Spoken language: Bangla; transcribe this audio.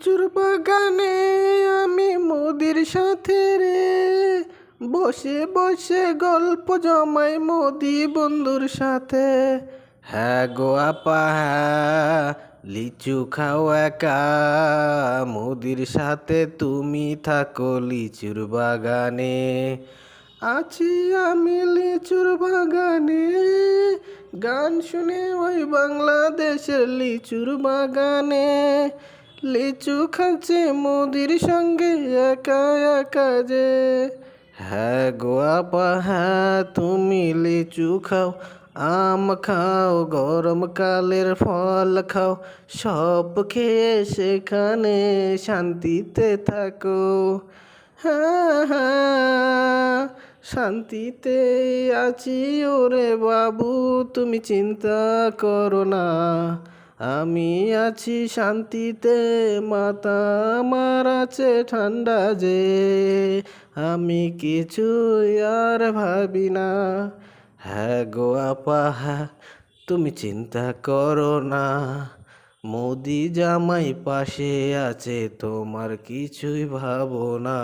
লিচুর বাগানে আমি মোদির সাথে রে। বসে বসে গল্প জমাই মোদি বন্ধুর সাথে। হ্যাঁ গো আপা হ্যাঁ লিচু খাও একা। মোদির সাথে তুমি থাকো লিচুর বাগানে। আছি আমি লিচুর বাগানে। গান শুনে ওই বাংলাদেশের লিচুর বাগানে। লিচু খাচ্ছে মোদির সঙ্গে, একা একা যে। হ্যাঁ গো আপা হ্যাঁ তুমি লিচু খাও, আম খাও গরমকালের ফল খাও। সব খেয়ে সেখানে শান্তিতে থাকো। হ্যাঁ হ্যাঁ শান্তিতে আছি ওরে বাবু, তুমি চিন্তা করো না। আমি আছি শান্তিতে মাথা আমার আছে ঠান্ডা যে। আমি কিছু আর ভাবি না। হ্যাঁ গো আপা হ্যাঁ তুমি চিন্তা করো না। মোদি জামাই পাশে আছে, তোমার কিছুই ভাবো না।